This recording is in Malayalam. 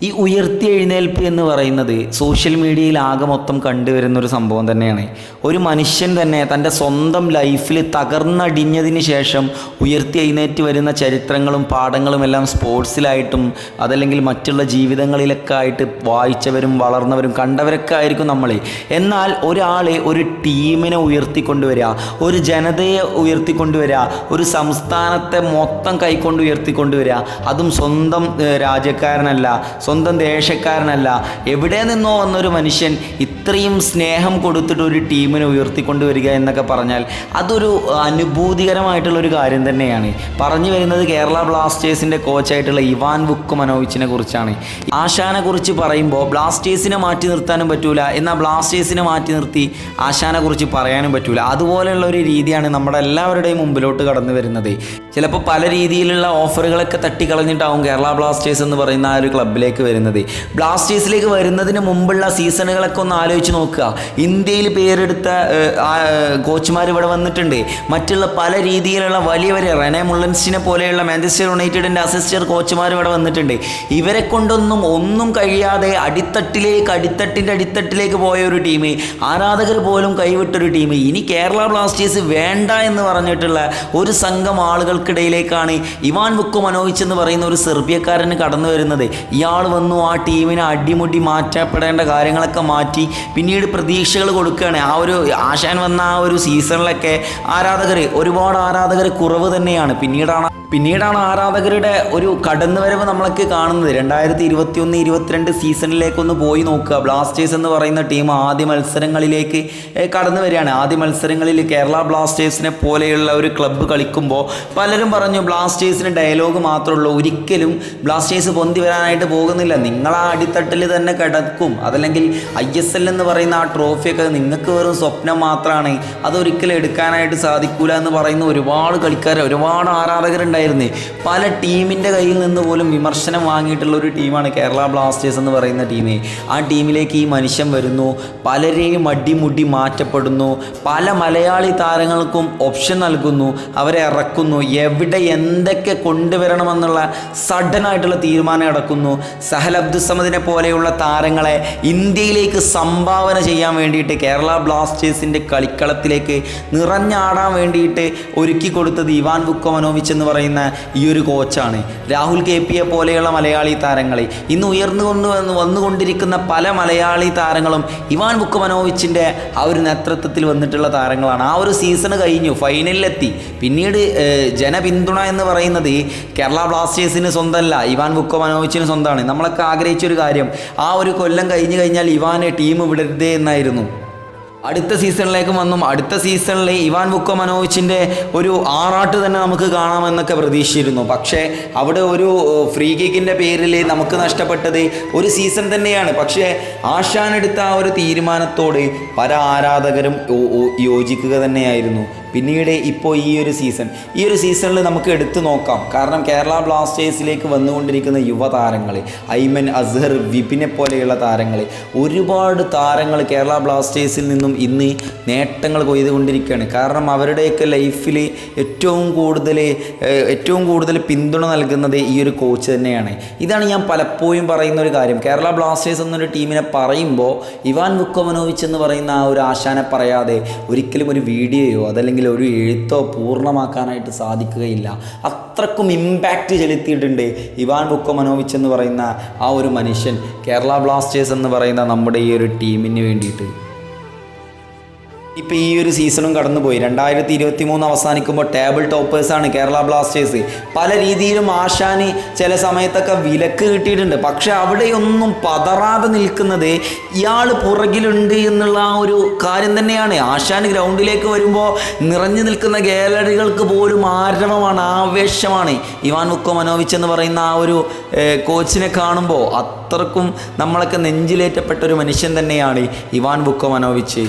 ഈ ഉയർത്തി എഴുന്നേൽപ്പ് എന്ന് പറയുന്നത് സോഷ്യൽ മീഡിയയിൽ ആകെ മൊത്തം കണ്ടുവരുന്ന ഒരു സംഭവം തന്നെയാണ്. ഒരു മനുഷ്യൻ തന്നെ തന്റെ സ്വന്തം ലൈഫിൽ തകർന്നടിഞ്ഞതിന് ശേഷം ഉയർത്തി എഴുന്നേറ്റ് വരുന്ന ചരിത്രങ്ങളും പാഠങ്ങളും എല്ലാം സ്പോർട്സിലായിട്ടും അതല്ലെങ്കിൽ മറ്റുള്ള ജീവിതങ്ങളിലൊക്കെ ആയിട്ട് വായിച്ചവരും വളർന്നവരും കണ്ടവരൊക്കെ ആയിരിക്കും നമ്മൾ എന്നാൽ ഒരാളെ ഒരു ടീമിനെ ഉയർത്തിക്കൊണ്ടുവരിക ഒരു ജനതയെ ഉയർത്തിക്കൊണ്ടുവരിക ഒരു സംസ്ഥാനത്തെ മൊത്തം കൈക്കൊണ്ട് ഉയർത്തിക്കൊണ്ടുവരിക അതും സ്വന്തം രാജ്യക്കാരനല്ല സ്വന്തം ദേശക്കാരനല്ല എവിടെ നിന്നോ വന്നൊരു മനുഷ്യൻ ഇത്രയും സ്നേഹം കൊടുത്തിട്ട് ഒരു ടീമിനെ ഉയർത്തിക്കൊണ്ടുവരിക എന്നൊക്കെ പറഞ്ഞാൽ അതൊരു അനുഭൂതികരമായിട്ടുള്ള ഒരു കാര്യം തന്നെയാണ്. പറഞ്ഞു വരുന്നത് കേരള ബ്ലാസ്റ്റേഴ്സിന്റെ കോച്ചായിട്ടുള്ള ഇവാൻ ബുക്ക് മനോവിച്ചിനെ കുറിച്ചാണ്. ആശാനെ കുറിച്ച് പറയുമ്പോൾ ബ്ലാസ്റ്റേഴ്സിനെ മാറ്റി നിർത്താനും പറ്റൂല. എന്നാൽ ബ്ലാസ്റ്റേഴ്സിനെ മാറ്റി നിർത്തി ആശാനെ കുറിച്ച് പറയാനും പറ്റൂല. അതുപോലെയുള്ള ഒരു രീതിയാണ് നമ്മുടെ എല്ലാവരുടെയും മുമ്പിലോട്ട് കടന്നു വരുന്നത്. ചിലപ്പോൾ പല രീതിയിലുള്ള ഓഫറുകളൊക്കെ തട്ടിക്കളഞ്ഞിട്ടാവും കേരള ബ്ലാസ്റ്റേഴ്സ് എന്ന് പറയുന്ന ആ ഒരു ക്ലബിലേക്ക് വരുന്നത്. ബ്ലാസ്റ്റേഴ്സിലേക്ക് വരുന്നതിന് മുമ്പുള്ള സീസണുകളൊക്കെ ഒന്ന് ആലോചിച്ച് നോക്കുക. ഇന്ത്യയിൽ പേരെടുത്ത കോച്ചുമാർ ഇവിടെ വന്നിട്ടുണ്ട്. മറ്റുള്ള പല രീതിയിലുള്ള വലിയ വലിയ റെനെ മുള്ളൻസിനെ പോലെയുള്ള മാഞ്ചസ്റ്റർ യുണൈറ്റഡിന്റെ അസിസ്റ്റർ കോച്ചുമാർ ഇവിടെ വന്നിട്ടുണ്ട്. ഇവരെ കൊണ്ടൊന്നും ഒന്നും കഴിയാതെ അടിത്തട്ടിലേക്ക് അടിത്തട്ടിന്റെ അടിത്തട്ടിലേക്ക് പോയ ഒരു ടീം ആരാധകർ പോലും കൈവിട്ടൊരു ടീം. ഇനി കേരള ബ്ലാസ്റ്റേഴ്സ് വേണ്ട എന്ന് പറഞ്ഞിട്ടുള്ള ഒരു സംഘം ആളുകൾക്കിടയിലേക്കാണ് ഇവാൻ വുക്കു മനോവിച്ച് എന്ന് പറയുന്ന ഒരു സെർബിയക്കാരന് കടന്നു വരുന്നത് ഇയാൾ വന്നു ആ ടീമിനെ അടിമുടി മാറ്റപ്പെടേണ്ട കാര്യങ്ങളൊക്കെ മാറ്റി പിന്നീട് പ്രതീക്ഷകൾ കൊടുക്കുകയാണ്. ആ ഒരു ആശാൻ വന്ന ആ ഒരു സീസണിലൊക്കെ ആരാധകർ ഒരുപാട് ആരാധകർ കുറവ് തന്നെയാണ്. പിന്നീടാണ് പിന്നീടാണ് ആരാധകരുടെ ഒരു കടന്നുവരവ് നമ്മൾക്ക് കാണുന്നത്. രണ്ടായിരത്തി ഇരുപത്തി ഒന്ന് ഇരുപത്തിരണ്ട് സീസണിലേക്കൊന്ന് പോയി നോക്കുക. ബ്ലാസ്റ്റേഴ്സ് എന്ന് പറയുന്ന ടീം ആദ്യ മത്സരങ്ങളിലേക്ക് കടന്നു വരികയാണ്. ആദ്യ മത്സരങ്ങളിൽ കേരള ബ്ലാസ്റ്റേഴ്സിനെ പോലെയുള്ള ഒരു ക്ലബ്ബ് കളിക്കുമ്പോൾ പലരും പറഞ്ഞു ബ്ലാസ്റ്റേഴ്സിന് ഡയലോഗ് മാത്രമേ ഉള്ളൂ. ഒരിക്കലും ബ്ലാസ്റ്റേഴ്സ് പൊന്തി വരാനായിട്ട് പോകുന്നില്ല. നിങ്ങൾ ആ അടിത്തട്ടിൽ തന്നെ കിടക്കും. അതല്ലെങ്കിൽ ഐ എസ് എൽ എന്ന് പറയുന്ന ആ ട്രോഫിയൊക്കെ നിങ്ങൾക്ക് വെറും സ്വപ്നം മാത്രമാണ് അതൊരിക്കലും എടുക്കാനായിട്ട് സാധിക്കൂല എന്ന് പറയുന്ന ഒരുപാട് കളിക്കാർ ഒരുപാട് ആരാധകരുണ്ടായിരുന്നു. പല ടീമിന്റെ കയ്യിൽ നിന്ന് പോലും വിമർശനം വാങ്ങിയിട്ടുള്ള ഒരു ടീമാണ് കേരള ബ്ലാസ്റ്റേഴ്സ് എന്ന് പറയുന്ന ടീം ആ ടീമിലേക്ക് ഈ മനുഷ്യൻ വരുന്നു. പലരെയും അടിമുടി മാറ്റപ്പെടുന്നു. പല മലയാളി താരങ്ങൾക്കും ഓപ്ഷൻ നൽകുന്നു. അവരെ ഇറക്കുന്നു. എവിടെ എന്തൊക്കെ കൊണ്ടുവരണമെന്നുള്ള സഡനായിട്ടുള്ള തീരുമാനം എടുക്കുന്നു. സഹൽ അബ്ദുസമദിനെ പോലെയുള്ള താരങ്ങളെ ഇന്ത്യയിലേക്ക് സംഭാവന ചെയ്യാൻ വേണ്ടിയിട്ട് കേരള ബ്ലാസ്റ്റേഴ്സിന്റെ കളിക്കളത്തിലേക്ക് നിറഞ്ഞാടാൻ വേണ്ടിയിട്ട് ഒരുക്കി കൊടുത്തത് ഇവാൻ ബുക്കോമനോവിച്ച് എന്ന് പറയുന്ന ഈ ഒരു കോച്ചാണ്. രാഹുൽ കെ പിയെ പോലെയുള്ള മലയാളി താരങ്ങളെ. ഇന്ന് ഉയർന്നു കൊണ്ട് വന്ന് വന്നുകൊണ്ടിരിക്കുന്ന പല മലയാളി താരങ്ങളും ഇവാൻ ബുക്കോമനോവിച്ചിന്റെ ആ ഒരു നേതൃത്വത്തിൽ വന്നിട്ടുള്ള താരങ്ങളാണ്. ആ ഒരു സീസൺ കഴിഞ്ഞു ഫൈനലിലെത്തി. പിന്നീട് ജനപിന്തുണ എന്ന് പറയുന്നത് കേരള ബ്ലാസ്റ്റേഴ്സിന് സ്വന്തമല്ല ഇവാൻ ബുക്കോമനോവിച്ചിന് സ്വന്തമാണ്. നമ്മളൊക്കെ ആഗ്രഹിച്ച ഒരു കാര്യം ആ ഒരു കൊല്ലം കഴിഞ്ഞു കഴിഞ്ഞാൽ ഇവാനെ ടീം വിടരുതേ എന്നായിരുന്നു. അടുത്ത സീസണിലേക്ക് വന്നും അടുത്ത സീസണിൽ ഇവാൻ ബുക്കോ മനോവിച്ചിന്റെ ഒരു ആറാട്ട് തന്നെ നമുക്ക് കാണാമെന്നൊക്കെ പ്രതീക്ഷിച്ചിരുന്നു. പക്ഷേ അവിടെ ഒരു ഫ്രീ കിക്കിന്റെ പേരിൽ നമുക്ക് നഷ്ടപ്പെട്ടത് ഒരു സീസൺ തന്നെയാണ്. പക്ഷേ ആശാൻ എടുത്ത ആ ഒരു തീരുമാനത്തോട് പല ആരാധകരും യോജിക്കുക തന്നെയായിരുന്നു. പിന്നീട് ഇപ്പോൾ ഈ ഒരു സീസൺ. ഈ ഒരു സീസണിൽ നമുക്ക് എടുത്തു നോക്കാം. കാരണം കേരള ബ്ലാസ്റ്റേഴ്സിലേക്ക് വന്നുകൊണ്ടിരിക്കുന്ന യുവതാരങ്ങൾ ഐമൻ അസ്ഹർ വിപിനെ പോലെയുള്ള താരങ്ങൾ ഒരുപാട് താരങ്ങൾ കേരള ബ്ലാസ്റ്റേഴ്സിൽ നിന്നും ഇന്ന് നേട്ടങ്ങൾ കൊയ്തുകൊണ്ടിരിക്കുകയാണ്. കാരണം അവരുടെയൊക്കെ ലൈഫിൽ ഏറ്റവും കൂടുതൽ ഏറ്റവും കൂടുതൽ പിന്തുണ നൽകുന്നത് ഈ ഒരു കോച്ച് തന്നെയാണ്. ഇതാണ് ഞാൻ പലപ്പോഴും പറയുന്ന ഒരു കാര്യം. കേരള ബ്ലാസ്റ്റേഴ്സ് എന്നൊരു ടീമിനെ പറയുമ്പോൾ ഇവാൻ വുക്കോമനോവിച്ച് എന്ന് പറയുന്ന ആ ഒരു ആശാനെ പറയാതെ ഒരിക്കലും ഒരു വീഡിയോയോ അതല്ലെങ്കിൽ ഒരു എഴുത്തോ പൂർണമാക്കാനായിട്ട് സാധിക്കുകയില്ല. അത്രക്കും ഇമ്പാക്റ്റ് ചെലുത്തിയിട്ടുണ്ട് ഇവാൻ ബുക്കോ ബുക്കോമനോവിച്ച് എന്ന് പറയുന്ന ആ ഒരു മനുഷ്യൻ. കേരള ബ്ലാസ്റ്റേഴ്സ് എന്ന് പറയുന്ന നമ്മുടെ ഈ ഒരു ടീമിന് വേണ്ടിയിട്ട്. ഇപ്പോൾ ഈ ഒരു സീസണും കടന്നുപോയി. രണ്ടായിരത്തി ഇരുപത്തി മൂന്ന് അവസാനിക്കുമ്പോൾ ടേബിൾ ടോപ്പേഴ്സാണ് കേരള ബ്ലാസ്റ്റേഴ്സ്. പല രീതിയിലും ആശാന് ചില സമയത്തൊക്കെ വിലക്ക് കിട്ടിയിട്ടുണ്ട്. പക്ഷെ അവിടെയൊന്നും പതറാതെ നിൽക്കുന്നത് ഇയാൾ പുറകിലുണ്ട് എന്നുള്ള ആ ഒരു കാര്യം തന്നെയാണ്. ആശാൻ ഗ്രൗണ്ടിലേക്ക് വരുമ്പോൾ നിറഞ്ഞു നിൽക്കുന്ന ഗാലറികൾക്ക് പോലും ആരവമാണ് ആവേശമാണ്. ഇവാൻ മുക്കോ മനോവിച്ച് എന്ന് പറയുന്ന ആ ഒരു കോച്ചിനെ കാണുമ്പോൾ അത്രക്കും നമ്മളൊക്കെ നെഞ്ചിലേറ്റപ്പെട്ട ഒരു മനുഷ്യൻ തന്നെയാണ് ഇവാൻ ബുക്കോ മനോവിച്ച്